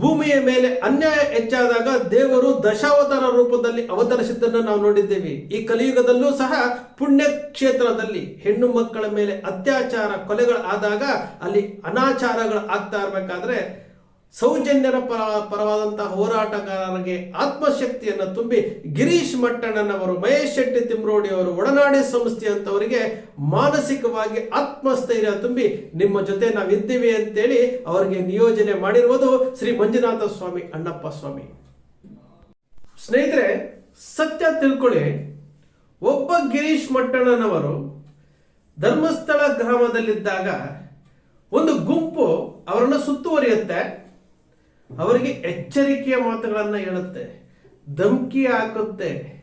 ಭೂಮಿಯ ಮೇಲೆ ಅನ್ಯಾಯ ಹೆಚ್ಚಾದಾಗ ದೇವರು ದಶಾವತಾರ ರೂಪದಲ್ಲಿ ಅವತರಿಸಿದ್ದನ್ನು ನಾವು ನೋಡಿದ್ದೇವೆ. ಈ ಕಲಿಯುಗದಲ್ಲೂ ಸಹ ಪುಣ್ಯ ಕ್ಷೇತ್ರದಲ್ಲಿ ಹೆಣ್ಣು ಮಕ್ಕಳ ಮೇಲೆ ಅತ್ಯಾಚಾರ ಕೊಲೆಗಳು ಆದಾಗ ಅಲ್ಲಿ ಅನಾಚಾರಗಳು ಆಗ್ತಾ ಇರಬೇಕಾದ್ರೆ ಸೌಜನ್ಯರ ಪರ, ಪರವಾದಂತಹ ಹೋರಾಟಗಾರರಿಗೆ ಆತ್ಮಶಕ್ತಿಯನ್ನು ತುಂಬಿ ಗಿರೀಶ್ ಮಟ್ಟಣ್ಣನವರು, ಮಹೇಶ್ ಶೆಟ್ಟಿ ತಿಮ್ರೋಡಿ ಅವರು, ಒಡನಾಡಿ ಸಂಸ್ಥೆ ಅಂತವರಿಗೆ ಮಾನಸಿಕವಾಗಿ ಆತ್ಮಸ್ಥೈರ್ಯ ತುಂಬಿ ನಿಮ್ಮ ಜೊತೆ ನಾವಿದ್ದೀವಿ ಅಂತೇಳಿ ಅವರಿಗೆ ನಿಯೋಜನೆ ಮಾಡಿರುವುದು ಶ್ರೀ ಮಂಜುನಾಥ ಸ್ವಾಮಿ, ಅಣ್ಣಪ್ಪ ಸ್ವಾಮಿ. ಸ್ನೇಹಿತರೆ, ಸತ್ಯ ತಿಳ್ಕೊಳ್ಳಿ. ಒಬ್ಬ ಗಿರೀಶ್ ಮಟ್ಟಣ್ಣನವರು ಧರ್ಮಸ್ಥಳ ಗ್ರಾಮದಲ್ಲಿದ್ದಾಗ ಒಂದು ಗುಂಪು ಅವರನ್ನು ಸುತ್ತುವರಿಯುತ್ತೆ. ಅವರಿಗೆ ಎಚ್ಚರಿಕೆಯ ಮಾತುಗಳನ್ನು ಹೇಳುತ್ತೆ, ಧಮ್ಕಿ ಹಾಕುತ್ತೆ.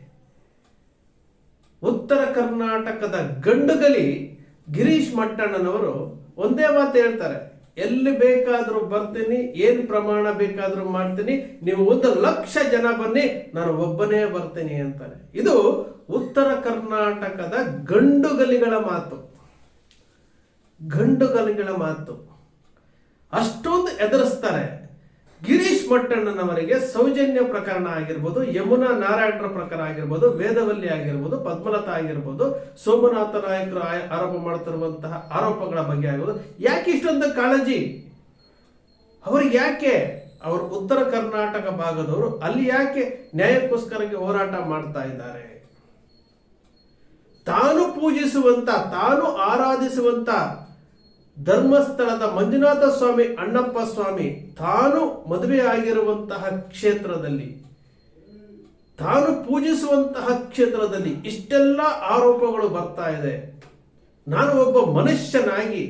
ಉತ್ತರ ಕರ್ನಾಟಕದ ಗಂಡುಗಲಿ ಗಿರೀಶ್ ಮಟ್ಟಣ್ಣನವರು ಒಂದೇ ಮಾತು ಹೇಳ್ತಾರೆ, ಎಲ್ಲಿ ಬೇಕಾದರೂ ಬರ್ತೀನಿ, ಏನು ಪ್ರಮಾಣ ಬೇಕಾದರೂ ಮಾಡ್ತೀನಿ, ನೀವು ಒಂದು ಲಕ್ಷ ಜನ ಬನ್ನಿ, ನಾನು ಒಬ್ಬನೇ ಬರ್ತೀನಿ ಅಂತಾರೆ. ಇದು ಉತ್ತರ ಕರ್ನಾಟಕದ ಗಂಡುಗಲಿಗಳ ಮಾತು. ಗಂಡುಗಲಿಗಳ ಮಾತು. ಅಷ್ಟೊಂದು ಎದುರಿಸ್ತಾರೆ. ಗಿರೀಶ್ ಮಟ್ಟಣ್ಣನವರಿಗೆ ಸೌಜನ್ಯ ಪ್ರಕರಣ ಆಗಿರ್ಬೋದು, ಯಮುನಾ ನಾರಾಯಣರ ಪ್ರಕರಣ ಆಗಿರ್ಬೋದು, ವೇದವಲ್ಲಿ ಆಗಿರ್ಬೋದು, ಪದ್ಮಲತಾ ಆಗಿರ್ಬೋದು, ಸೋಮನಾಥ ನಾಯಕರು ಆರೋಪ ಮಾಡ್ತಿರುವಂತಹ ಆರೋಪಗಳ ಬಗ್ಗೆ ಆಗಿರ್ಬೋದು. ಯಾಕೆ ಇಷ್ಟೊಂದು ಕಾಳಜಿ? ಅವ್ರಿಗೆ ಯಾಕೆ? ಅವರು ಉತ್ತರ ಕರ್ನಾಟಕ ಭಾಗದವರು, ಅಲ್ಲಿ ಯಾಕೆ ನ್ಯಾಯಕ್ಕೋಸ್ಕರಕ್ಕೆ ಹೋರಾಟ ಮಾಡ್ತಾ ಇದ್ದಾರೆ? ತಾನು ಪೂಜಿಸುವಂತ, ತಾನು ಆರಾಧಿಸುವಂತ ಧರ್ಮಸ್ಥಳದ ಮಂಜುನಾಥ ಸ್ವಾಮಿ, ಅಣ್ಣಪ್ಪ ಸ್ವಾಮಿ ತಾನು ಮದುವೆ ಆಗಿರುವಂತಹ ಕ್ಷೇತ್ರದಲ್ಲಿ, ತಾನು ಪೂಜಿಸುವಂತಹ ಕ್ಷೇತ್ರದಲ್ಲಿ ಇಷ್ಟೆಲ್ಲ ಆರೋಪಗಳು ಬರ್ತಾ ಇದೆ. ನಾನು ಒಬ್ಬ ಮನುಷ್ಯನಾಗಿ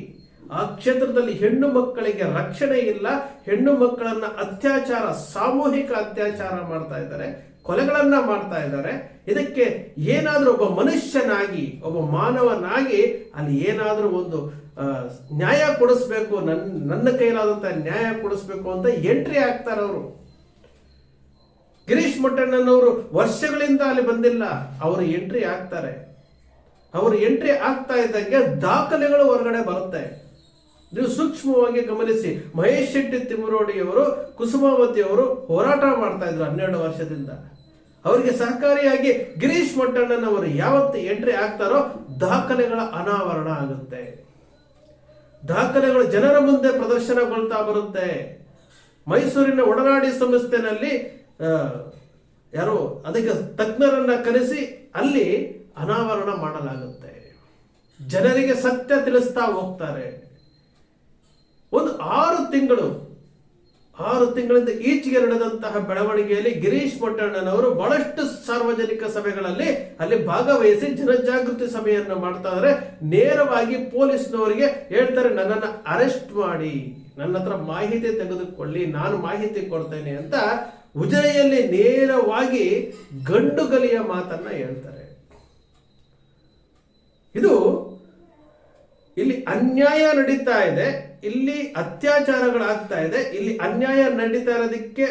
ಆ ಕ್ಷೇತ್ರದಲ್ಲಿ ಹೆಣ್ಣು ಮಕ್ಕಳಿಗೆ ರಕ್ಷಣೆ ಇಲ್ಲ, ಹೆಣ್ಣು ಮಕ್ಕಳನ್ನ ಅತ್ಯಾಚಾರ, ಸಾಮೂಹಿಕ ಅತ್ಯಾಚಾರ ಮಾಡ್ತಾ ಇದ್ದಾರೆ, ಕೊಲೆಗಳನ್ನ ಮಾಡ್ತಾ ಇದ್ದಾರೆ. ಇದಕ್ಕೆ ಏನಾದರೂ ಒಬ್ಬ ಮನುಷ್ಯನಾಗಿ, ಒಬ್ಬ ಮಾನವನಾಗಿ ಅಲ್ಲಿ ಏನಾದರೂ ಒಂದು ನ್ಯಾಯ ಕೊಡಿಸ್ಬೇಕು ನನ್ನ ನನ್ನ ಕೈಲಾದಂಥ ನ್ಯಾಯ ಕೊಡಿಸ್ಬೇಕು ಅಂತ ಎಂಟ್ರಿ ಆಗ್ತಾರೆ ಅವರು. ಗಿರೀಶ್ ಮಟ್ಟಣ್ಣನವರು ವರ್ಷಗಳಿಂದ ಅಲ್ಲಿ ಬಂದಿಲ್ಲ, ಅವರು ಎಂಟ್ರಿ ಆಗ್ತಾರೆ ಅವರು ಎಂಟ್ರಿ ಆಗ್ತಾ ಇದ್ದಂಗೆ ದಾಖಲೆಗಳು ಹೊರಗಡೆ ಬರುತ್ತೆ. ನೀವು ಸೂಕ್ಷ್ಮವಾಗಿ ಗಮನಿಸಿ, ಮಹೇಶ್ ಶೆಟ್ಟಿ ತಿಮ್ಮರೋಡಿಯವರು, ಕುಸುಮಾವತಿಯವರು ಹೋರಾಟ ಮಾಡ್ತಾ ಇದ್ರು ಹನ್ನೆರಡು ವರ್ಷದಿಂದ. ಅವರಿಗೆ ಸಹಕಾರಿಯಾಗಿ ಗಿರೀಶ್ ಮಟ್ಟಣ್ಣನವರು ಯಾವತ್ತು ಎಂಟ್ರಿ ಆಗ್ತಾರೋ ದಾಖಲೆಗಳ ಅನಾವರಣ ಆಗುತ್ತೆ. ದಾಖಲೆಗಳು ಜನರ ಮುಂದೆ ಪ್ರದರ್ಶನಗೊಳ್ತಾ ಬರುತ್ತೆ. ಮೈಸೂರಿನ ಒಡನಾಡಿ ಸಂಸ್ಥೆನಲ್ಲಿ ಯಾರು ಅದಕ್ಕೆ ತಜ್ಞರನ್ನ ಕರೆಸಿ ಅಲ್ಲಿ ಅನಾವರಣ ಮಾಡಲಾಗುತ್ತೆ. ಜನರಿಗೆ ಸತ್ಯ ತಿಳಿಸ್ತಾ ಹೋಗ್ತಾರೆ. ಒಂದು ಆರು ತಿಂಗಳು ಆರು ತಿಂಗಳಿಂದ ಈಚೆಗೆ ನಡೆದಂತಹ ಬೆಳವಣಿಗೆಯಲ್ಲಿ ಗಿರೀಶ್ ಮಟ್ಟಣ್ಣನವರು ಬಹಳಷ್ಟು ಸಾರ್ವಜನಿಕ ಸಭೆಗಳಲ್ಲಿ ಅಲ್ಲಿ ಭಾಗವಹಿಸಿ ಜನಜಾಗೃತಿ ಸಭೆಯನ್ನು ಮಾಡ್ತಾ ಇದ್ರೆ ನೇರವಾಗಿ ಪೊಲೀಸ್ನವರಿಗೆ ಹೇಳ್ತಾರೆ, ನನ್ನನ್ನು ಅರೆಸ್ಟ್ ಮಾಡಿ. ನನ್ನ ಹತ್ರ ಮಾಹಿತಿ ತೆಗೆದುಕೊಳ್ಳಿ, ನಾನು ಮಾಹಿತಿ ಕೊಡ್ತೇನೆ ಅಂತ ಉಜಯಲ್ಲಿ ನೇರವಾಗಿ ಗಂಡುಗಲಿಯ ಮಾತನ್ನ ಹೇಳ್ತಾರೆ. ಇದು ಇಲ್ಲಿ ಅನ್ಯಾಯ ನಡೀತಾ ಇದೆ. ಇಲ್ಲಿ ಅತ್ಯಾಚಾರಗಳಾಗ್ತಾ ಇದೆ, ಇಲ್ಲಿ ಅನ್ಯಾಯ ನಡೀತಾ ಇರೋದಕ್ಕೆ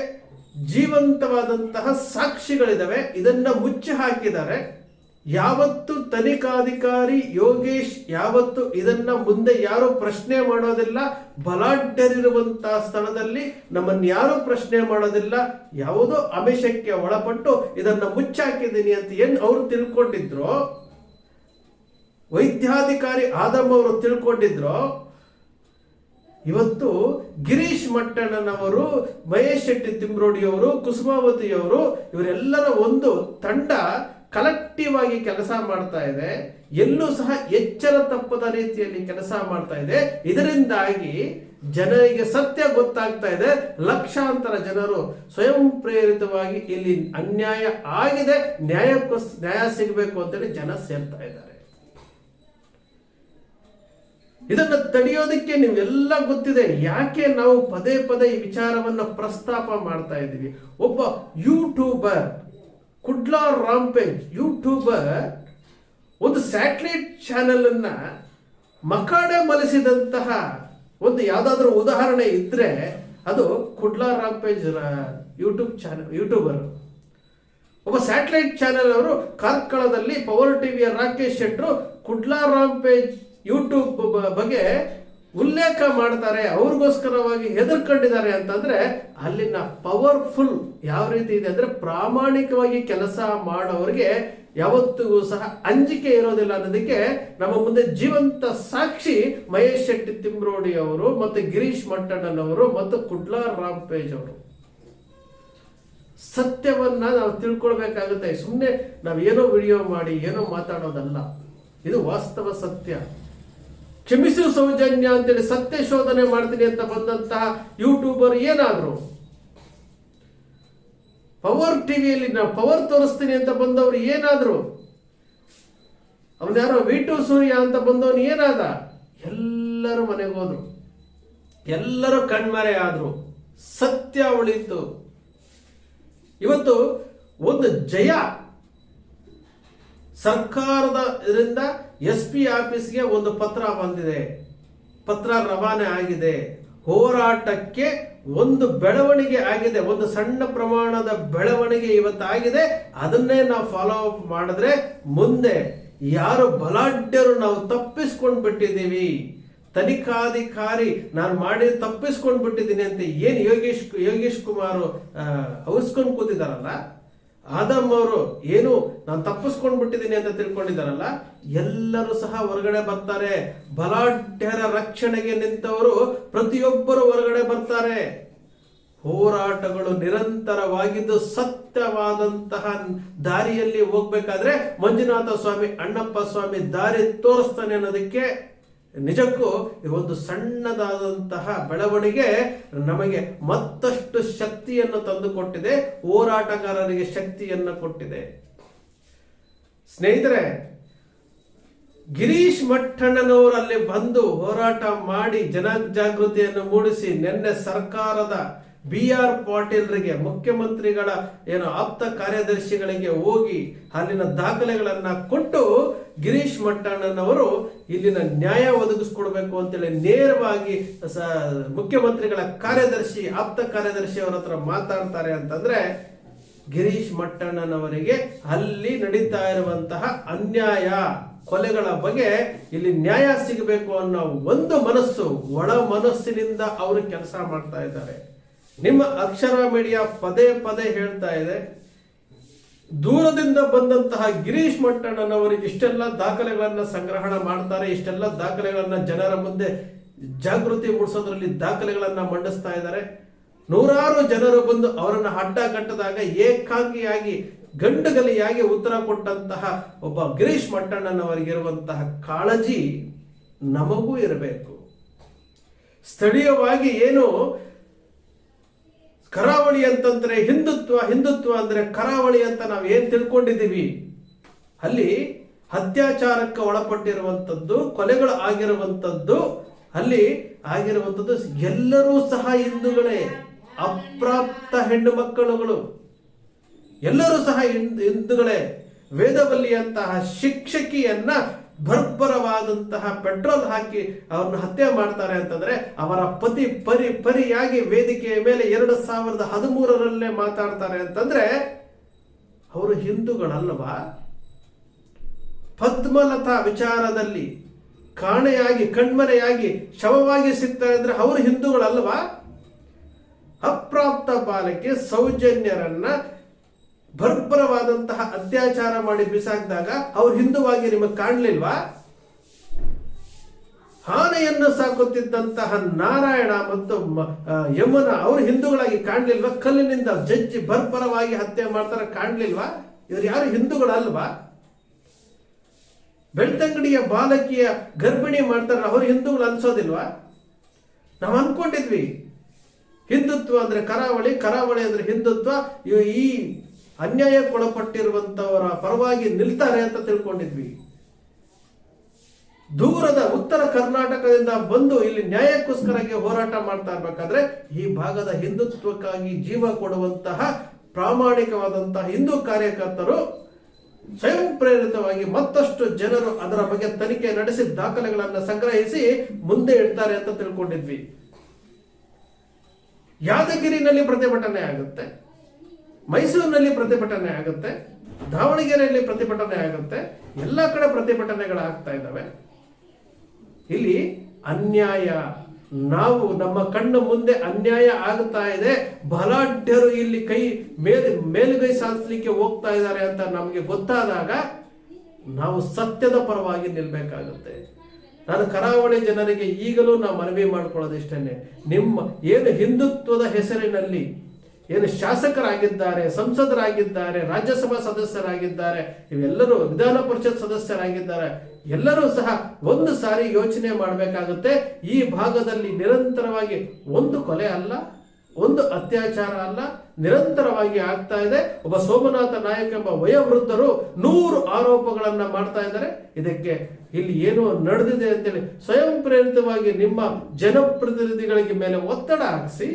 ಜೀವಂತವಾದಂತಹ ಸಾಕ್ಷಿಗಳಿದಾವೆ. ಇದನ್ನ ಮುಚ್ಚಿ ಹಾಕಿದ್ದಾರೆ. ಯಾವತ್ತು ತನಿಖಾಧಿಕಾರಿ ಯೋಗೇಶ್, ಯಾವತ್ತು ಇದನ್ನ ಮುಂದೆ ಯಾರು ಪ್ರಶ್ನೆ ಮಾಡೋದಿಲ್ಲ, ಬಲಾಢ್ಯರಿರುವಂತಹ ಸ್ಥಳದಲ್ಲಿ ನಮ್ಮನ್ನು ಯಾರು ಪ್ರಶ್ನೆ ಮಾಡೋದಿಲ್ಲ, ಯಾವುದೋ ಅಮಿಷಕ್ಕೆ ಒಳಪಟ್ಟು ಇದನ್ನ ಮುಚ್ಚಾಕಿದ್ದೀನಿ ಅಂತ ಏನ್ ಅವರು ತಿಳ್ಕೊಂಡಿದ್ರು? ವೈದ್ಯಾಧಿಕಾರಿ ಆದಮ್ ಅವರು ತಿಳ್ಕೊಂಡಿದ್ರು? ಇವತ್ತು ಗಿರೀಶ್ ಮಟ್ಟಣ್ಣನವರು, ಮಹೇಶ್ ಶೆಟ್ಟಿ ತಿಮ್ರೋಡಿಯವರು, ಕುಸುಮಾವತಿಯವರು ಇವರೆಲ್ಲರ ಒಂದು ತಂಡ ಕಲೆಕ್ಟಿವ್ ಆಗಿ ಕೆಲಸ ಮಾಡ್ತಾ ಇದೆ. ಎಲ್ಲೂ ಸಹ ಎಚ್ಚರ ತಪ್ಪದ ರೀತಿಯಲ್ಲಿ ಕೆಲಸ ಮಾಡ್ತಾ ಇದೆ. ಇದರಿಂದಾಗಿ ಜನರಿಗೆ ಸತ್ಯ ಗೊತ್ತಾಗ್ತಾ ಇದೆ. ಲಕ್ಷಾಂತರ ಜನರು ಸ್ವಯಂ ಪ್ರೇರಿತವಾಗಿ ಇಲ್ಲಿ ಅನ್ಯಾಯ ಆಗಿದೆ. ನ್ಯಾಯಕ್ಕೂ ನ್ಯಾಯ ಸಿಗಬೇಕು ಅಂತೇಳಿ ಜನ ಸೇರ್ತಾ ಇದ್ದಾರೆ. ಇದನ್ನು ತಡೆಯೋದಕ್ಕೆ ನೀವೆಲ್ಲ ಗೊತ್ತಿದೆ. ಯಾಕೆ ನಾವು ಪದೇ ಪದೇ ಈ ವಿಚಾರವನ್ನು ಪ್ರಸ್ತಾಪ ಮಾಡ್ತಾ ಇದ್ದೀವಿ? ಒಬ್ಬ ಯೂಟ್ಯೂಬರ್ ಕುಡ್ಲಾ ರಾಂಪೇಜ್ ಯೂಟ್ಯೂಬರ್ ಒಂದು ಸ್ಯಾಟಲೈಟ್ ಚಾನೆಲ್ ಅನ್ನ ಮಕಾಡೆ ಮಲಸಿದಂತಹ ಒಂದು ಯಾವುದಾದ್ರೂ ಉದಾಹರಣೆ ಇದ್ರೆ ಅದು Kudla Rampage YouTube channel YouTuber ಒಬ್ಬ ಸ್ಯಾಟಲೈಟ್ ಚಾನೆಲ್ ಅವರು ಕಾರ್ಕಳದಲ್ಲಿ ಪವರ್ ಟಿವಿಯ ರಾಕೇಶ್ ಶೆಟ್ರು ಕುಡ್ಲಾ ರಾಂಪೇಜ್ ಯೂಟ್ಯೂಬ್ ಬಗ್ಗೆ ಉಲ್ಲೇಖ ಮಾಡ್ತಾರೆ, ಅವ್ರಿಗೋಸ್ಕರವಾಗಿ ಹೆದರ್ಕೊಂಡಿದ್ದಾರೆ ಅಂತಂದ್ರೆ ಅಲ್ಲಿನ ಪವರ್ಫುಲ್ ಯಾವ ರೀತಿ ಇದೆ ಅಂದ್ರೆ ಪ್ರಾಮಾಣಿಕವಾಗಿ ಕೆಲಸ ಮಾಡೋರಿಗೆ ಯಾವತ್ತಿಗೂ ಸಹ ಅಂಜಿಕೆ ಇರೋದಿಲ್ಲ ಅನ್ನೋದಕ್ಕೆ ನಮ್ಮ ಮುಂದೆ ಜೀವಂತ ಸಾಕ್ಷಿ ಮಹೇಶ್ ಶೆಟ್ಟಿ ತಿಮ್ರೋಡಿ ಅವರು ಮತ್ತು ಗಿರೀಶ್ ಮಟ್ಟಣ್ಣನವರು ಮತ್ತು ಕುಡ್ಲಾರ್ ಪೇಜ್ ಅವರು. ಸತ್ಯವನ್ನ ನಾವು ತಿಳ್ಕೊಳ್ಬೇಕಾಗುತ್ತೆ. ಸುಮ್ಮನೆ ನಾವು ಏನೋ ವಿಡಿಯೋ ಮಾಡಿ, ಏನೋ ಮಾತಾಡೋದಲ್ಲ. ಇದು ವಾಸ್ತವ ಸತ್ಯ. ಕ್ಷಮಿಸು ಸೌಜನ್ಯ ಅಂತೇಳಿ ಸತ್ಯ ಶೋಧನೆ ಮಾಡ್ತೀನಿ ಅಂತ ಬಂದಂತಹ ಯೂಟ್ಯೂಬರ್ ಏನಾದ್ರು? ಪವರ್ ಟಿವಿಯಲ್ಲಿ ನಾವು ಪವರ್ ತೋರಿಸ್ತೀನಿ ಅಂತ ಬಂದವರು ಏನಾದ್ರು? ಅವನ್ಯಾರೋ ವಿಟು ಸೂರ್ಯ ಅಂತ ಬಂದವನು ಏನಾದ? ಎಲ್ಲರೂ ಮನೆಗೆ ಹೋದ್ರು. ಎಲ್ಲರೂ ಕಣ್ಮರೆ ಆದ್ರು. ಸತ್ಯ ಉಳಿತು. ಇವತ್ತು ಒಂದು ಜಯ. ಸರ್ಕಾರದ ಇದರಿಂದ ಎಸ್ ಪಿ ಆಫೀಸ್ಗೆ ಒಂದು ಪತ್ರ ಬಂದಿದೆ. ಪತ್ರ ರವಾನೆ ಆಗಿದೆ. ಹೋರಾಟಕ್ಕೆ ಒಂದು ಬೆಳವಣಿಗೆ ಆಗಿದೆ. ಒಂದು ಸಣ್ಣ ಪ್ರಮಾಣದ ಬೆಳವಣಿಗೆ ಇವತ್ತಾಗಿದೆ ಅದನ್ನೇ ನಾವು ಫಾಲೋ ಅಪ್ ಮಾಡಿದ್ರೆ ಮುಂದೆ ಯಾರು ಬಲಾಢ್ಯರು ನಾವು ತಪ್ಪಿಸ್ಕೊಂಡು ಬಿಟ್ಟಿದ್ದೀವಿ ತನಿಖಾಧಿಕಾರಿ ನಾನು ಮಾಡಿ ತಪ್ಪಿಸ್ಕೊಂಡು ಬಿಟ್ಟಿದ್ದೀನಿ ಅಂತ ಏನು ಯೋಗೇಶ್ ಯೋಗೇಶ್ ಕುಮಾರ್ ಅವಸ್ಕೊಂಡು ಕೂತಿದಾರಲ್ಲ ಆದಮ್ ಅವರು ಏನು ನಾನು ತಪ್ಪಿಸ್ಕೊಂಡು ಬಿಟ್ಟಿದ್ದೀನಿ ಅಂತ ತಿಳ್ಕೊಂಡಿದ್ದಾರಲ್ಲ, ಎಲ್ಲರೂ ಸಹ ಹೊರಗಡೆ ಬರ್ತಾರೆ. ಬಲಾಢ್ಯರ ರಕ್ಷಣೆಗೆ ನಿಂತವರು ಪ್ರತಿಯೊಬ್ಬರು ಹೊರಗಡೆ ಬರ್ತಾರೆ. ಹೋರಾಟಗಳು ನಿರಂತರವಾಗಿದ್ದು ಸತ್ಯವಾದಂತಹ ದಾರಿಯಲ್ಲಿ ಹೋಗ್ಬೇಕಾದ್ರೆ ಮಂಜುನಾಥ ಸ್ವಾಮಿ, ಅಣ್ಣಪ್ಪ ಸ್ವಾಮಿ ದಾರಿ ತೋರಿಸ್ತಾನೆ ಅನ್ನೋದಕ್ಕೆ ನಿಜಕ್ಕೂ ಈ ಒಂದು ಸಣ್ಣದಾದಂತಹ ಬೆಳವಣಿಗೆ ನಮಗೆ ಮತ್ತಷ್ಟು ಶಕ್ತಿಯನ್ನು ತಂದುಕೊಟ್ಟಿದೆ, ಹೋರಾಟಗಾರರಿಗೆ ಶಕ್ತಿಯನ್ನು ಕೊಟ್ಟಿದೆ. ಸ್ನೇಹಿತರೆ, ಗಿರೀಶ್ ಮಠಣ್ಣನವರಲ್ಲಿ ಬಂದು ಹೋರಾಟ ಮಾಡಿ ಜನ ಜಾಗೃತಿಯನ್ನು ಮೂಡಿಸಿ, ನಿನ್ನೆ ಸರ್ಕಾರದ ಬಿ ಆರ್ ಪಾಟೀಲ್ರಿಗೆ ಮುಖ್ಯಮಂತ್ರಿಗಳ ಏನು ಆಪ್ತ ಕಾರ್ಯದರ್ಶಿಗಳಿಗೆ ಹೋಗಿ ಅಲ್ಲಿನ ದಾಖಲೆಗಳನ್ನ ಕೊಟ್ಟು ಗಿರೀಶ್ ಮಟ್ಟಣ್ಣನವರು ಇಲ್ಲಿನ ನ್ಯಾಯ ಒದಗಿಸ್ಕೊಡ್ಬೇಕು ಅಂತೇಳಿ ನೇರವಾಗಿ ಸ ಮುಖ್ಯಮಂತ್ರಿಗಳ ಕಾರ್ಯದರ್ಶಿ, ಆಪ್ತ ಕಾರ್ಯದರ್ಶಿ ಅವರ ಹತ್ರ ಮಾತಾಡ್ತಾರೆ ಅಂತಂದ್ರೆ ಗಿರೀಶ್ ಮಟ್ಟಣ್ಣನವರಿಗೆ ಅಲ್ಲಿ ನಡೀತಾ ಇರುವಂತಹ ಅನ್ಯಾಯ, ಕೊಲೆಗಳ ಬಗ್ಗೆ ಇಲ್ಲಿ ನ್ಯಾಯ ಸಿಗಬೇಕು ಅನ್ನೋ ಒಂದು ಮನಸ್ಸು ಒಳ ಮನಸ್ಸಿನಿಂದ ಅವರು ಕೆಲಸ ಮಾಡ್ತಾ ಇದ್ದಾರೆ. ನಿಮ್ಮ ಅಕ್ಷರ ಮೀಡಿಯಾ ಪದೇ ಪದೇ ಹೇಳ್ತಾ ಇದೆ. ದೂರದಿಂದ ಬಂದಂತಹ ಗಿರೀಶ್ ಮಟ್ಟಣ್ಣನವರು ಇಷ್ಟೆಲ್ಲ ದಾಖಲೆಗಳನ್ನ ಸಂಗ್ರಹಣ ಮಾಡ್ತಾರೆ, ಇಷ್ಟೆಲ್ಲ ದಾಖಲೆಗಳನ್ನ ಜನರ ಮುಂದೆ ಜಾಗೃತಿ ಮೂಡಿಸೋದ್ರಲ್ಲಿ ದಾಖಲೆಗಳನ್ನ ಮಂಡಿಸ್ತಾ ಇದ್ದಾರೆ. ನೂರಾರು ಜನರು ಬಂದು ಅವರನ್ನ ಅಡ್ಡ ಕಟ್ಟದಾಗ ಏಕಾಂಗಿಯಾಗಿ, ಗಂಡುಗಲಿಯಾಗಿ ಉತ್ತರ ಕೊಟ್ಟಂತಹ ಒಬ್ಬ ಗಿರೀಶ್ ಮಟ್ಟಣ್ಣನವರಿಗಿರುವಂತಹ ಕಾಳಜಿ ನಮಗೂ ಇರಬೇಕು. ಸ್ಥಳೀಯವಾಗಿ ಏನು ಕರಾವಳಿ ಅಂತಂದ್ರೆ ಹಿಂದುತ್ವ ಹಿಂದುತ್ವ ಅಂದ್ರೆ ಕರಾವಳಿ ಅಂತ ನಾವು ಏನ್ ತಿಳ್ಕೊಂಡಿದ್ದೀವಿ? ಅಲ್ಲಿ ಅತ್ಯಾಚಾರಕ್ಕೆ ಒಳಪಟ್ಟಿರುವಂಥದ್ದು, ಕೊಲೆಗಳು ಆಗಿರುವಂಥದ್ದು, ಅಲ್ಲಿ ಆಗಿರುವಂಥದ್ದು ಎಲ್ಲರೂ ಸಹ ಹಿಂದೂಗಳೇ, ಅಪ್ರಾಪ್ತ ಹೆಣ್ಣು ಮಕ್ಕಳುಗಳು. ಎಲ್ಲರೂ ಸಹ ಹಿಂದ್- ಹಿಂದೂಗಳೇ, ವೇದವಲ್ಲಿಯಂತಹ ಶಿಕ್ಷಕಿಯನ್ನ ಬರ್ಬರವಾದಂತಹ ಪೆಟ್ರೋಲ್ ಹಾಕಿ ಅವ್ರನ್ನ ಹತ್ಯೆ ಮಾಡ್ತಾರೆ ಅಂತಂದ್ರೆ ಅವರ ಪತಿ ಪರಿ ಪರಿಯಾಗಿ ವೇದಿಕೆಯ ಮೇಲೆ ಎರಡು ಸಾವಿರದ ಹದಿಮೂರರಲ್ಲೇ ಮಾತಾಡ್ತಾರೆ ಅಂತಂದ್ರೆ ಅವರು ಹಿಂದೂಗಳಲ್ಲವಾ ಪದ್ಮಲತಾ ವಿಚಾರದಲ್ಲಿ ಕಾಣೆಯಾಗಿ, ಕಣ್ಮರೆಯಾಗಿ, ಶವವಾಗಿ ಸಿಗ್ತಾರೆ ಅಂದ್ರೆ ಅವರು ಹಿಂದೂಗಳಲ್ವಾ? ಅಪ್ರಾಪ್ತ ಬಾಲಕ್ಕೆ ಸೌಜನ್ಯರನ್ನ ಬರ್ಬರವಾದಂತಹ ಅತ್ಯಾಚಾರ ಮಾಡಿ ಬಿಸಾಕಿದಾಗ ಅವ್ರು ಹಿಂದುವಾಗಿ ನಿಮಗೆ ಕಾಣಲಿಲ್ವಾ? ಆನೆಯನ್ನು ಸಾಕುತ್ತಿದ್ದಂತಹ ನಾರಾಯಣ ಮತ್ತು ಯಮುನ ಅವರು ಹಿಂದೂಗಳಾಗಿ ಕಾಣ್ಲಿಲ್ವಾ? ಕಲ್ಲಿನಿಂದ ಜಜ್ಜಿ ಬರ್ಬರವಾಗಿ ಹತ್ಯೆ ಮಾಡ್ತಾರೆ ಕಾಣ್ಲಿಲ್ವಾ? ಇವ್ರು ಯಾರು ಹಿಂದೂಗಳಲ್ವಾ? ಬೆಳ್ತಂಗಡಿಯ ಬಾಲಕಿಯ ಗರ್ಭಿಣಿ ಮಾಡ್ತಾರೆ, ಅವರು ಹಿಂದೂಗಳು ಅನ್ಸೋದಿಲ್ವಾ? ನಾವು ಅನ್ಕೊಂಡಿದ್ವಿ. ಹಿಂದುತ್ವ ಅಂದ್ರೆ ಕರಾವಳಿ ಕರಾವಳಿ ಅಂದ್ರೆ ಹಿಂದುತ್ವ. ಈ ಅನ್ಯಾಯಕ್ಕೊಳಪಟ್ಟಿರುವಂತವರ ಪರವಾಗಿ ನಿಲ್ತಾರೆ ಅಂತ ತಿಳ್ಕೊಂಡಿದ್ವಿ. ದೂರದ ಉತ್ತರ ಕರ್ನಾಟಕದಿಂದ ಬಂದು ಇಲ್ಲಿ ನ್ಯಾಯಕ್ಕೋಸ್ಕರಗೆ ಹೋರಾಟ ಮಾಡ್ತಾ ಇರ್ಬೇಕಾದ್ರೆ ಈ ಭಾಗದ ಹಿಂದುತ್ವಕ್ಕಾಗಿ ಜೀವ ಕೊಡುವಂತಹ ಪ್ರಾಮಾಣಿಕವಾದಂತಹ ಹಿಂದೂ ಕಾರ್ಯಕರ್ತರು ಸ್ವಯಂ ಪ್ರೇರಿತವಾಗಿ ಮತ್ತಷ್ಟು ಜನರು ಅದರ ಬಗ್ಗೆ ತನಿಖೆ ನಡೆಸಿ ದಾಖಲೆಗಳನ್ನು ಸಂಗ್ರಹಿಸಿ ಮುಂದೆ ಇಡ್ತಾರೆ ಅಂತ ತಿಳ್ಕೊಂಡಿದ್ವಿ. ಯಾದಗಿರಿನಲ್ಲಿ ಪ್ರತಿಭಟನೆ ಆಗುತ್ತೆ. ಮೈಸೂರಿನಲ್ಲಿ ಪ್ರತಿಭಟನೆ ಆಗುತ್ತೆ, ದಾವಣಗೆರೆಯಲ್ಲಿ ಪ್ರತಿಭಟನೆ ಆಗುತ್ತೆ, ಎಲ್ಲ ಕಡೆ ಪ್ರತಿಭಟನೆಗಳು ಆಗ್ತಾ ಇದ್ದಾವೆ. ಇಲ್ಲಿ ಅನ್ಯಾಯ, ನಾವು ನಮ್ಮ ಕಣ್ಣು ಮುಂದೆ ಅನ್ಯಾಯ ಆಗುತ್ತಾ ಇದೆ, ಬಲಾಢ್ಯರು ಇಲ್ಲಿ ಕೈ ಮೇಲ್, ಮೇಲುಗೈ ಸಾಧಿಸ್ಲಿಕ್ಕೆ ಹೋಗ್ತಾ ಇದ್ದಾರೆ ಅಂತ ನಮಗೆ ಗೊತ್ತಾದಾಗ ನಾವು ಸತ್ಯದ ಪರವಾಗಿ ನಿಲ್ಬೇಕಾಗುತ್ತೆ. ನಾನು ಕರಾವಳಿ ಜನರಿಗೆ ಈಗಲೂ ನಾವು ಮನವಿ ಮಾಡ್ಕೊಳ್ಳೋದು ಇಷ್ಟೇನೆ ನಿಮ್ಮ ಏನು ಹಿಂದುತ್ವದ ಹೆಸರಿನಲ್ಲಿ ಏನು ಶಾಸಕರಾಗಿದ್ದಾರೆ, ಸಂಸದರಾಗಿದ್ದಾರೆ, ರಾಜ್ಯಸಭಾ ಸದಸ್ಯರಾಗಿದ್ದಾರೆ ಇವೆಲ್ಲರೂ ವಿಧಾನ ಪರಿಷತ್ ಸದಸ್ಯರಾಗಿದ್ದಾರೆ, ಎಲ್ಲರೂ ಸಹ ಒಂದು ಸಾರಿ ಯೋಚನೆ ಮಾಡಬೇಕಾಗುತ್ತೆ. ಈ ಭಾಗದಲ್ಲಿ ನಿರಂತರವಾಗಿ ಒಂದು ಕೊಲೆ ಅಲ್ಲ, ಒಂದು ಅತ್ಯಾಚಾರ ಅಲ್ಲ, ನಿರಂತರವಾಗಿ ಆಗ್ತಾ ಇದೆ. ಒಬ್ಬ ಸೋಮನಾಥ ನಾಯಕ್ ಎಂಬ ವಯೋವೃದ್ಧರು ನೂರು ಆರೋಪಗಳನ್ನ ಮಾಡ್ತಾ ಇದ್ದಾರೆ. ಇದಕ್ಕೆ ಇಲ್ಲಿ ಏನು ನಡೆದಿದೆ ಅಂತೇಳಿ ಸ್ವಯಂ ಪ್ರೇರಿತವಾಗಿ ನಿಮ್ಮ ಜನಪ್ರತಿನಿಧಿಗಳಿಗೆ ಮೇಲೆ ಒತ್ತಡ ಹಾಕಿಸಿ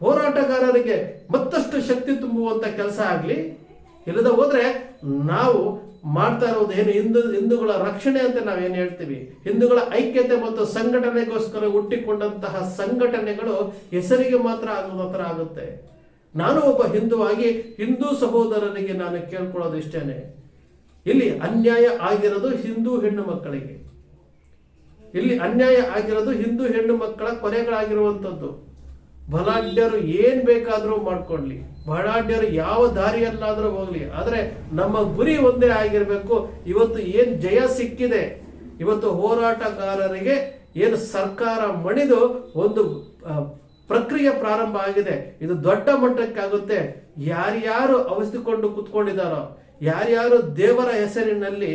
ಹೋರಾಟಗಾರರಿಗೆ ಮತ್ತಷ್ಟು ಶಕ್ತಿ ತುಂಬುವಂತ ಕೆಲಸ ಆಗಲಿ. ಇಲ್ಲದ ಹೋದ್ರೆ ನಾವು ಮಾಡ್ತಾ ಇರೋದು ಏನು ಹಿಂದೂ, ಹಿಂದೂಗಳ ರಕ್ಷಣೆ ಅಂತ ನಾವೇನು ಹೇಳ್ತೀವಿ? ಹಿಂದೂಗಳ ಐಕ್ಯತೆ ಮತ್ತು ಸಂಘಟನೆಗೋಸ್ಕರ ಹುಟ್ಟಿಕೊಂಡಂತಹ ಸಂಘಟನೆಗಳು ಹೆಸರಿಗೆ ಮಾತ್ರ ಆಗೋದ ಆಗುತ್ತೆ. ನಾನು ಒಬ್ಬ ಹಿಂದುವಾಗಿ, ಹಿಂದೂ ಸಹೋದರರಿಗೆ ನಾನು ಕೇಳ್ಕೊಳ್ಳೋದು ಇಷ್ಟೇನೆ. ಇಲ್ಲಿ ಅನ್ಯಾಯ ಆಗಿರೋದು ಹಿಂದೂ ಹೆಣ್ಣು ಮಕ್ಕಳಿಗೆ. ಇಲ್ಲಿ ಅನ್ಯಾಯ ಆಗಿರೋದು ಹಿಂದೂ ಹೆಣ್ಣು ಮಕ್ಕಳ ಕೊಲೆಗಳಾಗಿರುವಂಥದ್ದು ಬಲಾಢ್ಯರು ಏನು ಬೇಕಾದರೂ ಮಾಡ್ಕೊಳ್ಳಿ. ಬಲಾಢ್ಯರು ಯಾವ ದಾರಿಯಲ್ಲಾದ್ರೂ ಹೋಗ್ಲಿ. ಆದರೆ ನಮ್ಮ ಗುರಿ ಒಂದೇ ಆಗಿರಬೇಕು. ಇವತ್ತು ಏನು ಜಯ ಸಿಕ್ಕಿದೆ? ಇವತ್ತು ಹೋರಾಟಗಾರರಿಗೆ ಏನು ಸರ್ಕಾರ ಮಣಿದು ಒಂದು ಪ್ರಕ್ರಿಯೆ ಪ್ರಾರಂಭ ಆಗಿದೆ. ಇದು ದೊಡ್ಡ ಮಟ್ಟಕ್ಕಾಗುತ್ತೆ ಯಾರ್ಯಾರು ಅವಸ್ಥಿಕೊಂಡು ಕುತ್ಕೊಂಡಿದ್ದಾರೋ ಯಾರ್ಯಾರು ದೇವರ ಹೆಸರಿನಲ್ಲಿ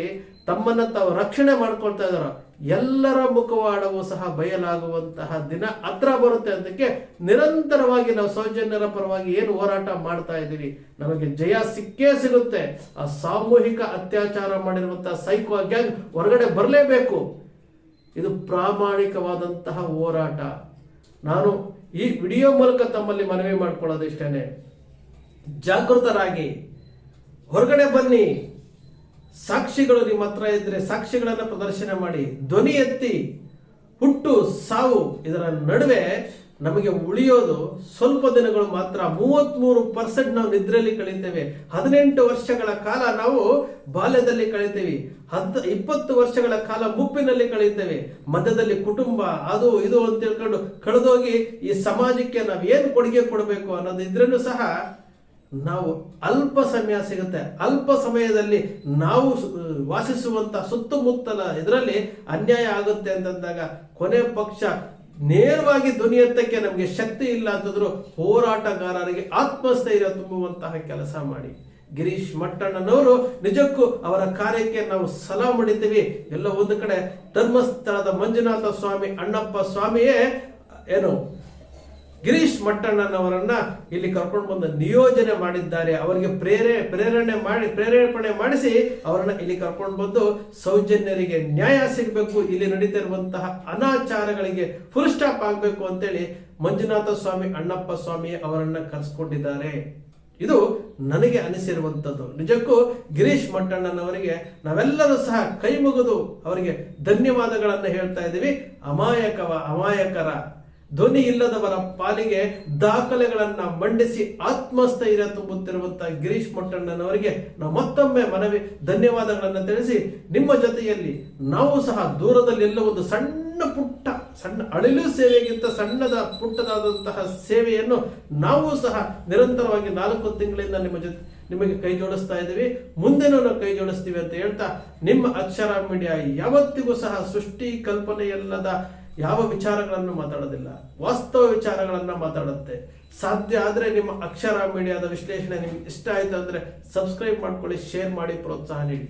ತಮ್ಮನ್ನ ತಾವು ರಕ್ಷಣೆ ಮಾಡ್ಕೊಳ್ತಾ ಇದ್ದಾರೋ ಎಲ್ಲರ ಮುಖವಾಡವೂ ಸಹ ಬಯಲಾಗುವಂತಹ ದಿನ ಹತ್ರ ಬರುತ್ತೆ ಅದಕ್ಕೆ ನಿರಂತರವಾಗಿ ನಾವು ಸೌಜನ್ಯರ ಪರವಾಗಿ ಏನು ಹೋರಾಟ ಮಾಡ್ತಾ ಇದ್ದೀವಿ ನಮಗೆ ಜಯ ಸಿಕ್ಕೇ ಸಿಗುತ್ತೆ. ಆ ಸಾಮೂಹಿಕ ಅತ್ಯಾಚಾರ ಮಾಡಿರುವಂತಹ ಸೈಕೋ ಗ್ಯಾಂಗ್ ಹೊರಗಡೆ ಬರಲೇಬೇಕು. ಇದು ಪ್ರಾಮಾಣಿಕವಾದಂತಹ ಹೋರಾಟ. ನಾನು ಈ ವಿಡಿಯೋ ಮೂಲಕ ತಮ್ಮಲ್ಲಿ ಮನವಿ ಮಾಡ್ಕೊಳ್ಳೋದು ಇಷ್ಟೇನೆ ಜಾಗೃತರಾಗಿ ಹೊರಗಡೆ ಬನ್ನಿ. ಸಾಕ್ಷಿಗಳು ನಿಮ್ಮ ಹತ್ರ ಇದ್ರೆ ಸಾಕ್ಷಿಗಳನ್ನು ಪ್ರದರ್ಶನ ಮಾಡಿ, ಧ್ವನಿ ಎತ್ತಿ, ಹುಟ್ಟು, ಸಾವು ಇದರ ನಡುವೆ ನಮಗೆ ಉಳಿಯೋದು ಸ್ವಲ್ಪ ದಿನಗಳು ಮಾತ್ರ. ಮೂವತ್ಮೂರು ಪರ್ಸೆಂಟ್ ನಾವು ನಿದ್ರೆಯಲ್ಲಿ ಕಳೀತೇವೆ. ಹದಿನೆಂಟು ವರ್ಷಗಳ ಕಾಲ ನಾವು ಬಾಲ್ಯದಲ್ಲಿ ಕಳೀತೇವೆ. ಹತ್ತು ಇಪ್ಪತ್ತು ವರ್ಷಗಳ ಕಾಲ ಮುಪ್ಪಿನಲ್ಲಿ ಕಳೀತೇವೆ. ಮಧ್ಯದಲ್ಲಿ ಕುಟುಂಬ, ಅದು ಇದು ಅಂತ ತಿಳ್ಕೊಂಡು ಕಳೆದೋಗಿ ಈ ಸಮಾಜಕ್ಕೆ ನಾವು ಏನು ಕೊಡುಗೆ ಕೊಡಬೇಕು ಅನ್ನೋದು ಇದ್ರೂ ಸಹ ನಾವು ಅಲ್ಪ ಸಮಯ ಸಿಗುತ್ತೆ. ಅಲ್ಪ ಸಮಯದಲ್ಲಿ ನಾವು ವಾಸಿಸುವಂತ ಸುತ್ತಮುತ್ತಲ ಇದರಲ್ಲಿ ಅನ್ಯಾಯ ಆಗುತ್ತೆ ಅಂತಂದಾಗ ಕೊನೆ ಪಕ್ಷ ನೇರವಾಗಿ ಧ್ವನಿ ಎತ್ತಕ್ಕೆ ನಮಗೆ ಶಕ್ತಿ ಇಲ್ಲ ಅಂತಂದ್ರು ಹೋರಾಟಗಾರರಿಗೆ ಆತ್ಮಸ್ಥೈರ್ಯ ತುಂಬುವಂತಹ ಕೆಲಸ ಮಾಡಿ. ಗಿರೀಶ್ ಮಟ್ಟಣ್ಣನವರು ನಿಜಕ್ಕೂ ಅವರ ಕಾರ್ಯಕ್ಕೆ ನಾವು ಸಲಾ ಮಾಡಿದ್ದೀವಿ. ಎಲ್ಲ ಒಂದು ಕಡೆ ಧರ್ಮಸ್ಥಳದ ಮಂಜುನಾಥ ಸ್ವಾಮಿ, ಅಣ್ಣಪ್ಪ ಸ್ವಾಮಿಯೇ ಏನು ಗಿರೀಶ್ ಮಟ್ಟಣ್ಣನವರನ್ನ ಇಲ್ಲಿ ಕರ್ಕೊಂಡು ಬಂದು ನಿಯೋಜನೆ ಮಾಡಿದ್ದಾರೆ. ಅವರಿಗೆ ಪ್ರೇರೆ, ಪ್ರೇರಣೆ ಮಾಡಿ, ಪ್ರೇರೇಪಣೆ ಮಾಡಿಸಿ ಅವರನ್ನ ಇಲ್ಲಿ ಕರ್ಕೊಂಡು ಬಂದು ಸೌಜನ್ಯರಿಗೆ ನ್ಯಾಯ ಸಿಗಬೇಕು. ಇಲ್ಲಿ ನಡೀತಿರುವಂತಹ ಅನಾಚಾರಗಳಿಗೆ ಫುಲ್ ಸ್ಟಾಪ್ ಆಗಬೇಕು ಅಂತೇಳಿ ಮಂಜುನಾಥ ಸ್ವಾಮಿ, ಅಣ್ಣಪ್ಪ ಸ್ವಾಮಿ ಅವರನ್ನ ಕರೆಸ್ಕೊಂಡಿದ್ದಾರೆ. ಇದು ನನಗೆ ಅನಿಸಿರುವಂಥದ್ದು. ನಿಜಕ್ಕೂ ಗಿರೀಶ್ ಮಟ್ಟಣ್ಣನವರಿಗೆ ನಾವೆಲ್ಲರೂ ಸಹ ಕೈ ಮುಗಿದು ಅವರಿಗೆ ಧನ್ಯವಾದಗಳನ್ನು ಹೇಳ್ತಾ ಇದ್ದೀವಿ. ಅಮಾಯಕವ, ಅಮಾಯಕರ. ಧ್ವನಿ ಇಲ್ಲದವರ ಪಾಲಿಗೆ ದಾಖಲೆಗಳನ್ನ ಮಂಡಿಸಿ ಆತ್ಮಸ್ಥೈರ್ಯ ತುಂಬುತ್ತಿರುವಂತಹ ಗಿರೀಶ್ ಮೊಟ್ಟಣ್ಣನವರಿಗೆ ನಾವು ಮತ್ತೊಮ್ಮೆ ಮನವಿ, ಧನ್ಯವಾದಗಳನ್ನು ತಿಳಿಸಿ, ನಿಮ್ಮ ಜೊತೆಯಲ್ಲಿ ನಾವು ಸಹ ದೂರದಲ್ಲಿ ಎಲ್ಲ ಒಂದು ಸಣ್ಣ ಪುಟ್ಟ, ಸಣ್ಣ ಅಳಿಲು ಸೇವೆಗಿಂತ ಸಣ್ಣದ ಪುಟ್ಟದಾದಂತಹ ಸೇವೆಯನ್ನು ನಾವು ಸಹ ನಿರಂತರವಾಗಿ ನಾಲ್ಕು ತಿಂಗಳಿಂದ ನಿಮ್ಮ ಜೊತೆ ನಿಮಗೆ ಕೈ ಜೋಡಿಸ್ತಾ ಇದ್ದೀವಿ. ಮುಂದೆನೂ ನಾವು ಕೈ ಜೋಡಿಸ್ತೀವಿ ಅಂತ ಹೇಳ್ತಾ, ನಿಮ್ಮ ಅಕ್ಷರ ಮೀಡಿಯಾ ಯಾವತ್ತಿಗೂ ಸಹ ಸೃಷ್ಟಿ ಕಲ್ಪನೆಯಲ್ಲದ ಯಾವ ವಿಚಾರಗಳನ್ನು ಮಾತಾಡೋದಿಲ್ಲ. ವಾಸ್ತವ ವಿಚಾರಗಳನ್ನು ಮಾತಾಡುತ್ತೆ. ಸಾಧ್ಯ ಆದರೆ ನಿಮ್ಮ ಅಕ್ಷರ ಮೀಡಿಯಾದ ವಿಶ್ಲೇಷಣೆ ನಿಮ್ಗೆ ಇಷ್ಟ ಆಯ್ತು ಅಂದ್ರೆ ಸಬ್ಸ್ಕ್ರೈಬ್ ಮಾಡ್ಕೊಳ್ಳಿ ಶೇರ್ ಮಾಡಿ, ಪ್ರೋತ್ಸಾಹ ನೀಡಿ.